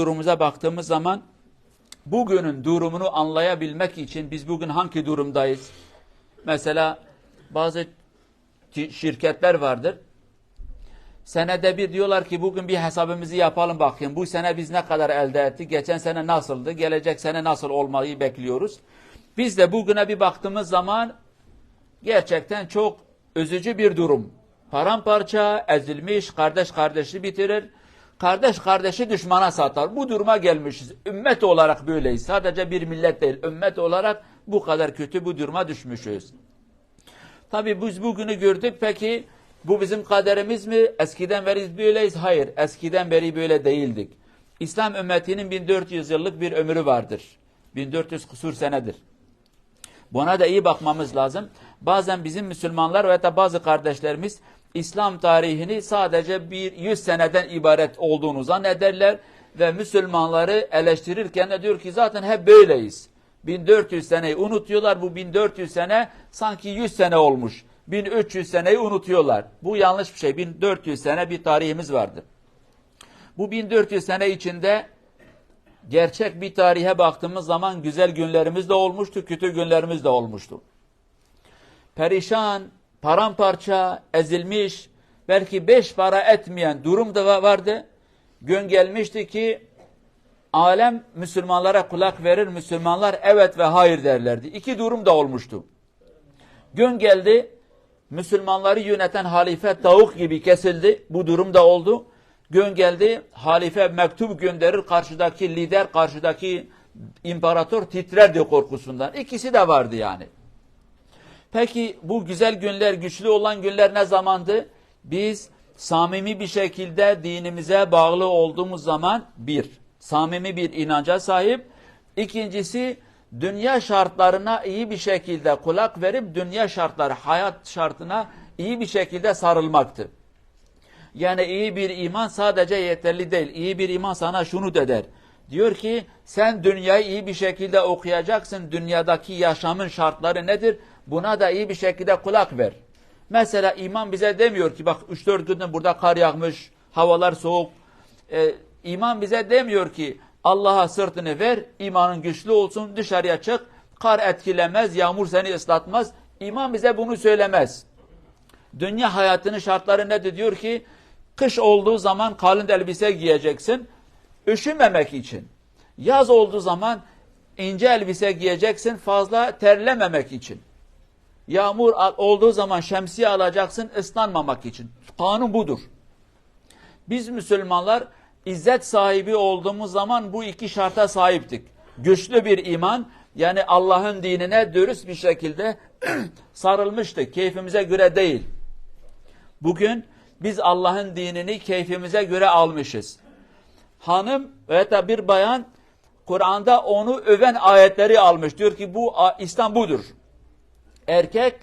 durumumuza baktığımız zaman bugünün durumunu anlayabilmek için biz bugün hangi durumdayız? Mesela bazı şirketler vardır. Senede bir diyorlar ki bugün bir hesabımızı yapalım bakayım. Bu sene biz ne kadar elde ettik? Geçen sene nasıldı? Gelecek sene nasıl olmayı bekliyoruz? Biz de bugüne bir baktığımız zaman gerçekten çok üzücü bir durum. Paramparça, ezilmiş, kardeş kardeşi bitirir. Kardeş kardeşi düşmana satar. Bu duruma gelmişiz. Ümmet olarak böyleyiz. Sadece bir millet değil. Ümmet olarak bu kadar kötü bu duruma düşmüşüz. Tabi biz bugünü gördük. Peki bu bizim kaderimiz mi? Eskiden beri böyleyiz. Hayır. Eskiden beri böyle değildik. İslam ümmetinin 1400 yıllık bir ömrü vardır. 1400 kusur senedir. Buna da iyi bakmamız lazım. Bazen bizim Müslümanlar ve da bazı kardeşlerimiz İslam tarihini sadece bir 100 seneden ibaret olduğunu zannederler ve Müslümanları eleştirirken de diyor ki zaten hep böyleyiz. 1400 seneyi unutuyorlar. Bu 1400 sene sanki 100 sene olmuş. 1300 seneyi unutuyorlar. Bu yanlış bir şey. 1400 sene bir tarihimiz vardır. Bu 1400 sene içinde gerçek bir tarihe baktığımız zaman güzel günlerimiz de olmuştu, kötü günlerimiz de olmuştu. Perişan, paramparça, ezilmiş, belki beş para etmeyen durum da vardı. Gün gelmişti ki alem Müslümanlara kulak verir, Müslümanlar evet ve hayır derlerdi. İki durum da olmuştu. Gün geldi, Müslümanları yöneten halife tavuk gibi kesildi. Bu durum da oldu. Gün geldi, halife mektup gönderir, karşıdaki lider, karşıdaki imparator titrerdi korkusundan. İkisi de vardı yani. Peki bu güzel günler, güçlü olan günler ne zamandı? Biz samimi bir şekilde dinimize bağlı olduğumuz zaman bir, samimi bir inanca sahip. İkincisi, dünya şartlarına iyi bir şekilde kulak verip dünya şartları, hayat şartına iyi bir şekilde sarılmaktı. Yani iyi bir iman sadece yeterli değil. İyi bir iman sana şunu da der. Diyor ki sen dünyayı iyi bir şekilde okuyacaksın. Dünyadaki yaşamın şartları nedir? Buna da iyi bir şekilde kulak ver. Mesela iman bize demiyor ki bak 3-4 gündür burada kar yağmış, havalar soğuk. Ee, iman bize demiyor ki Allah'a sırtını ver, imanın güçlü olsun, dışarıya çık, kar etkilemez, yağmur seni ıslatmaz. İman bize bunu söylemez. Dünya hayatının şartları nedir? Diyor ki kış olduğu zaman kalın elbise giyeceksin. Üşümemek için. Yaz olduğu zaman ince elbise giyeceksin fazla terlememek için. Yağmur olduğu zaman şemsiye alacaksın ıslanmamak için. Kanun budur. Biz Müslümanlar izzet sahibi olduğumuz zaman bu iki şarta sahiptik. Güçlü bir iman yani Allah'ın dinine dürüst bir şekilde sarılmıştık. Keyfimize göre değil. Bugün biz Allah'ın dinini keyfimize göre almışız. Hanım veya da bir bayan Kur'an'da onu öven ayetleri almış. Diyor ki bu İslam budur. Erkek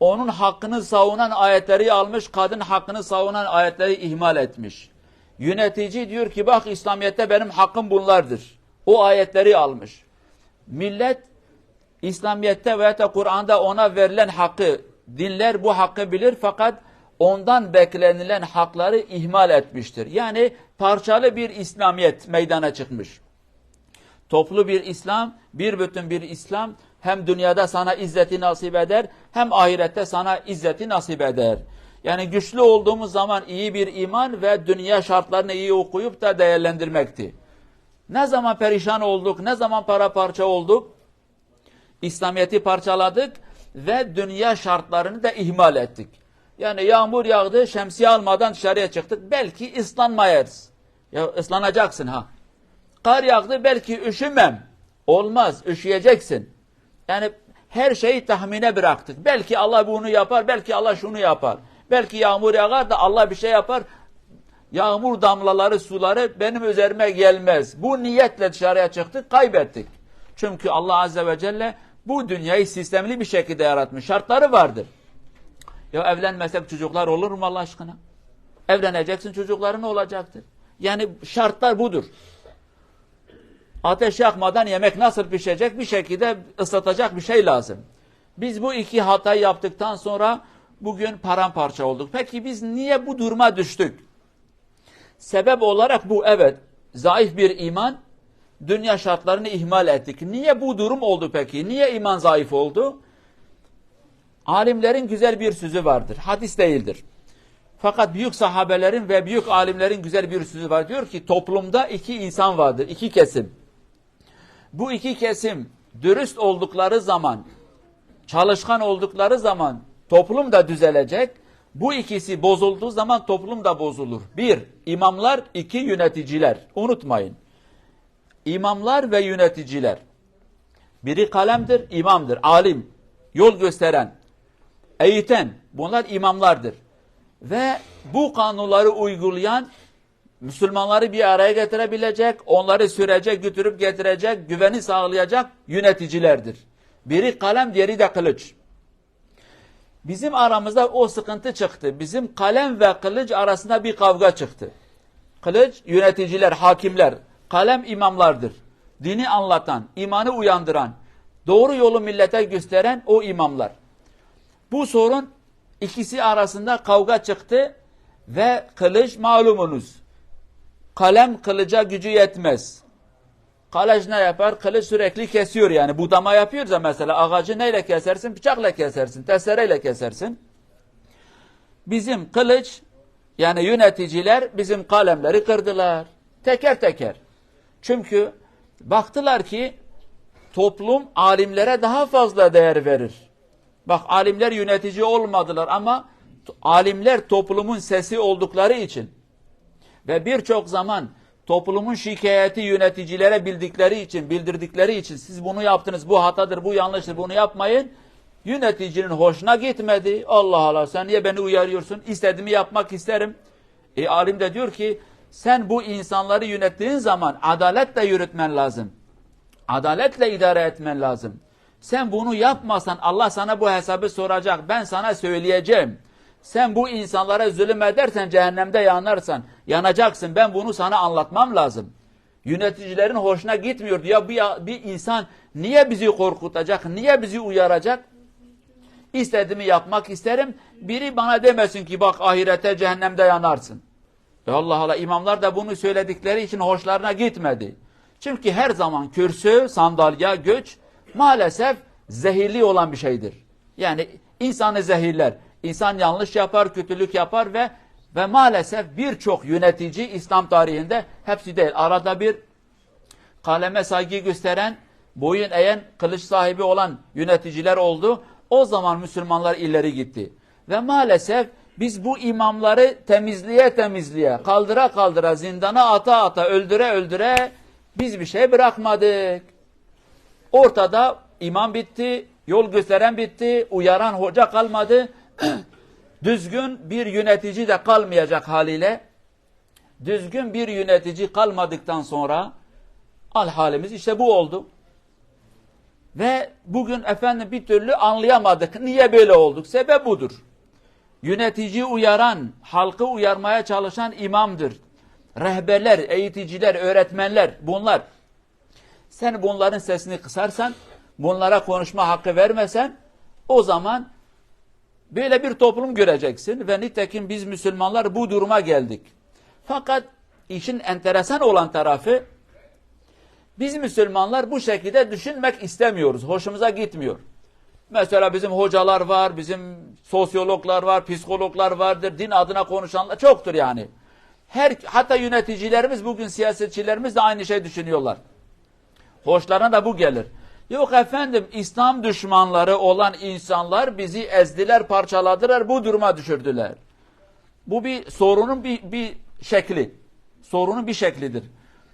onun hakkını savunan ayetleri almış, kadın hakkını savunan ayetleri ihmal etmiş. Yönetici diyor ki bak İslamiyet'te benim hakkım bunlardır. O ayetleri almış. Millet İslamiyet'te veya da Kur'an'da ona verilen hakkı dinler bu hakkı bilir fakat ondan beklenilen hakları ihmal etmiştir. Yani parçalı bir İslamiyet meydana çıkmış. Toplu bir İslam, bir bütün bir İslam hem dünyada sana izzeti nasip eder hem ahirette sana izzeti nasip eder. Yani güçlü olduğumuz zaman iyi bir iman ve dünya şartlarını iyi okuyup da değerlendirmekti. Ne zaman perişan olduk, ne zaman para parça olduk? İslamiyet'i parçaladık ve dünya şartlarını da ihmal ettik. Yani yağmur yağdı, şemsiye almadan dışarıya çıktık. Belki ıslanmayız. Ya ıslanacaksın ha. Kar yağdı belki üşümem. Olmaz, üşüyeceksin. Yani her şeyi tahmine bıraktık. Belki Allah bunu yapar, belki Allah şunu yapar. Belki yağmur yağar da Allah bir şey yapar. Yağmur damlaları, suları benim üzerime gelmez. Bu niyetle dışarıya çıktık, kaybettik. Çünkü Allah Azze ve Celle bu dünyayı sistemli bir şekilde yaratmış. Şartları vardır. Ya evlenmesek çocuklar olur mu Allah aşkına? Evleneceksin çocukların olacaktır. Yani şartlar budur. Ateş yakmadan yemek nasıl pişecek? Bir şekilde ıslatacak bir şey lazım. Biz bu iki hatayı yaptıktan sonra bugün paramparça olduk. Peki biz niye bu duruma düştük? Sebep olarak bu evet. zayıf bir iman, dünya şartlarını ihmal ettik. Niye bu durum oldu peki? Niye iman zayıf oldu? Alimlerin güzel bir sözü vardır. Hadis değildir. Fakat büyük sahabelerin ve büyük alimlerin güzel bir sözü var. Diyor ki toplumda iki insan vardır, iki kesim. Bu iki kesim dürüst oldukları zaman, çalışkan oldukları zaman toplum da düzelecek. Bu ikisi bozulduğu zaman toplum da bozulur. Bir, imamlar, iki yöneticiler. Unutmayın. İmamlar ve yöneticiler. Biri kalemdir, imamdır, alim, yol gösteren, eğiten. Bunlar imamlardır. Ve bu kanunları uygulayan Müslümanları bir araya getirebilecek, onları sürecek, götürüp getirecek, güveni sağlayacak yöneticilerdir. Biri kalem, diğeri de kılıç. Bizim aramızda o sıkıntı çıktı. Bizim kalem ve kılıç arasında bir kavga çıktı. Kılıç yöneticiler, hakimler, kalem imamlardır. Dini anlatan, imanı uyandıran, doğru yolu millete gösteren o imamlar. Bu sorun ikisi arasında kavga çıktı ve kılıç malumunuz. Kalem kılıca gücü yetmez. Kılıç ne yapar? Kılıç sürekli kesiyor yani. Budama yapıyorsa mesela ağacı neyle kesersin? Bıçakla kesersin, testereyle kesersin. Bizim kılıç yani yöneticiler bizim kalemleri kırdılar. Teker teker. Çünkü baktılar ki toplum alimlere daha fazla değer verir. Bak alimler yönetici olmadılar ama alimler toplumun sesi oldukları için ve birçok zaman toplumun şikayeti yöneticilere bildikleri için, bildirdikleri için siz bunu yaptınız, bu hatadır, bu yanlıştır, bunu yapmayın. Yöneticinin hoşuna gitmedi. Allah Allah sen niye beni uyarıyorsun? İstediğimi yapmak isterim. E alim de diyor ki sen bu insanları yönettiğin zaman adaletle yürütmen lazım. Adaletle idare etmen lazım. Sen bunu yapmasan Allah sana bu hesabı soracak. Ben sana söyleyeceğim. Sen bu insanlara zulüm edersen cehennemde yanarsan yanacaksın. Ben bunu sana anlatmam lazım. Yöneticilerin hoşuna gitmiyor. Ya bir, bir insan niye bizi korkutacak? Niye bizi uyaracak? İstediğimi yapmak isterim. Biri bana demesin ki bak ahirete cehennemde yanarsın. E Allah Allah imamlar da bunu söyledikleri için hoşlarına gitmedi. Çünkü her zaman kürsü, sandalye, güç maalesef zehirli olan bir şeydir. Yani insanı zehirler. İnsan yanlış yapar, kötülük yapar ve ve maalesef birçok yönetici İslam tarihinde hepsi değil. Arada bir kaleme saygı gösteren, boyun eğen, kılıç sahibi olan yöneticiler oldu. O zaman Müslümanlar ileri gitti. Ve maalesef biz bu imamları temizliğe temizliğe, kaldıra kaldıra, zindana ata ata, öldüre öldüre biz bir şey bırakmadık. Ortada imam bitti, yol gösteren bitti, uyaran hoca kalmadı. Düzgün bir yönetici de kalmayacak haliyle. Düzgün bir yönetici kalmadıktan sonra al halimiz işte bu oldu. Ve bugün efendim bir türlü anlayamadık. Niye böyle olduk? Sebep budur. Yönetici uyaran, halkı uyarmaya çalışan imamdır. Rehberler, eğiticiler, öğretmenler bunlar. Sen bunların sesini kısarsan, bunlara konuşma hakkı vermesen o zaman böyle bir toplum göreceksin ve nitekim biz Müslümanlar bu duruma geldik. Fakat işin enteresan olan tarafı biz Müslümanlar bu şekilde düşünmek istemiyoruz. Hoşumuza gitmiyor. Mesela bizim hocalar var, bizim sosyologlar var, psikologlar vardır, din adına konuşanlar çoktur yani. Her hatta yöneticilerimiz bugün siyasetçilerimiz de aynı şey düşünüyorlar. Hoşlarına da bu gelir. Yok efendim İslam düşmanları olan insanlar bizi ezdiler, parçaladılar, bu duruma düşürdüler. Bu bir sorunun bir, bir şekli. Sorunun bir şeklidir.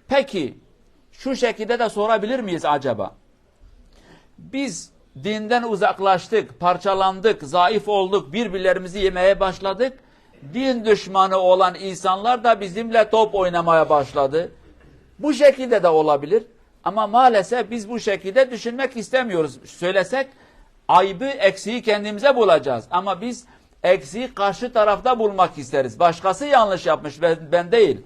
Peki şu şekilde de sorabilir miyiz acaba? Biz dinden uzaklaştık, parçalandık, zayıf olduk, birbirlerimizi yemeye başladık. Din düşmanı olan insanlar da bizimle top oynamaya başladı. Bu şekilde de olabilir. Ama maalesef biz bu şekilde düşünmek istemiyoruz. Söylesek aybı, eksiği kendimize bulacağız. Ama biz eksiği karşı tarafta bulmak isteriz. Başkası yanlış yapmış, ben, ben değil.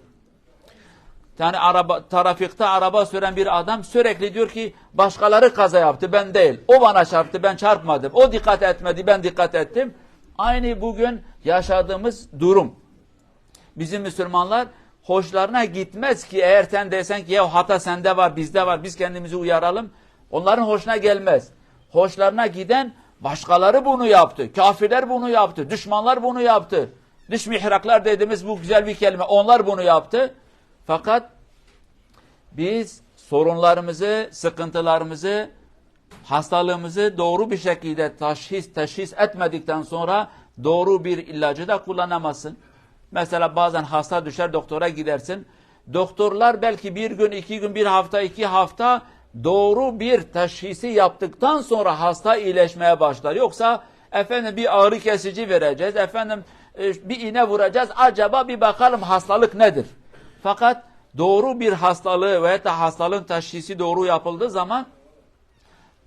Yani araba, trafikte araba süren bir adam sürekli diyor ki başkaları kaza yaptı, ben değil. O bana çarptı, ben çarpmadım. O dikkat etmedi, ben dikkat ettim. Aynı bugün yaşadığımız durum. Bizim Müslümanlar hoşlarına gitmez ki eğer sen desen ki ya hata sende var bizde var biz kendimizi uyaralım. Onların hoşuna gelmez. Hoşlarına giden başkaları bunu yaptı. Kafirler bunu yaptı. Düşmanlar bunu yaptı. Dış mihraklar dediğimiz bu güzel bir kelime. Onlar bunu yaptı. Fakat biz sorunlarımızı, sıkıntılarımızı, hastalığımızı doğru bir şekilde teşhis, teşhis etmedikten sonra doğru bir ilacı da kullanamazsın. Mesela bazen hasta düşer doktora gidersin. Doktorlar belki bir gün, iki gün, bir hafta, iki hafta doğru bir teşhisi yaptıktan sonra hasta iyileşmeye başlar. Yoksa efendim bir ağrı kesici vereceğiz, efendim e, bir iğne vuracağız. Acaba bir bakalım hastalık nedir? Fakat doğru bir hastalığı veya da hastalığın teşhisi doğru yapıldığı zaman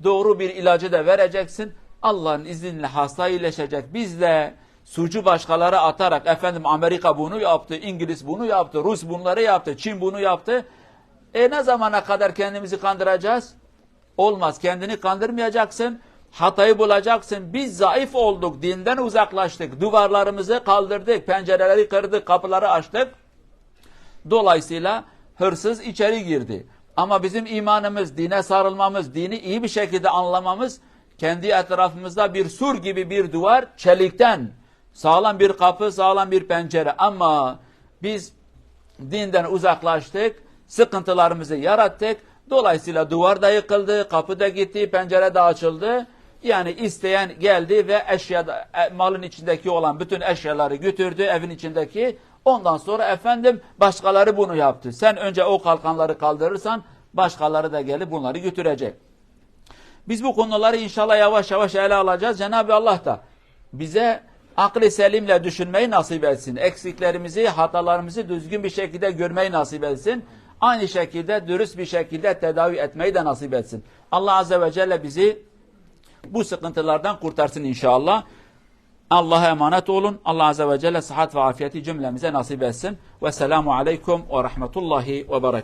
doğru bir ilacı da vereceksin. Allah'ın izniyle hasta iyileşecek. Biz de suçu başkaları atarak efendim Amerika bunu yaptı, İngiliz bunu yaptı, Rus bunları yaptı, Çin bunu yaptı. E ne zamana kadar kendimizi kandıracağız? Olmaz. Kendini kandırmayacaksın. Hatayı bulacaksın. Biz zayıf olduk. Dinden uzaklaştık. Duvarlarımızı kaldırdık. Pencereleri kırdık. Kapıları açtık. Dolayısıyla hırsız içeri girdi. Ama bizim imanımız, dine sarılmamız, dini iyi bir şekilde anlamamız kendi etrafımızda bir sur gibi bir duvar çelikten sağlam bir kapı, sağlam bir pencere ama biz dinden uzaklaştık, sıkıntılarımızı yarattık. Dolayısıyla duvar da yıkıldı, kapı da gitti, pencere de açıldı. Yani isteyen geldi ve eşya e, malın içindeki olan bütün eşyaları götürdü evin içindeki. Ondan sonra efendim başkaları bunu yaptı. Sen önce o kalkanları kaldırırsan başkaları da gelip bunları götürecek. Biz bu konuları inşallah yavaş yavaş ele alacağız. Cenab-ı Allah da bize aklı selimle düşünmeyi nasip etsin. Eksiklerimizi, hatalarımızı düzgün bir şekilde görmeyi nasip etsin. Aynı şekilde dürüst bir şekilde tedavi etmeyi de nasip etsin. Allah Azze ve Celle bizi bu sıkıntılardan kurtarsın inşallah. Allah'a emanet olun. Allah Azze ve Celle sıhhat ve afiyeti cümlemize nasip etsin. Ve selamu aleyküm ve rahmetullahi ve berekatuhu.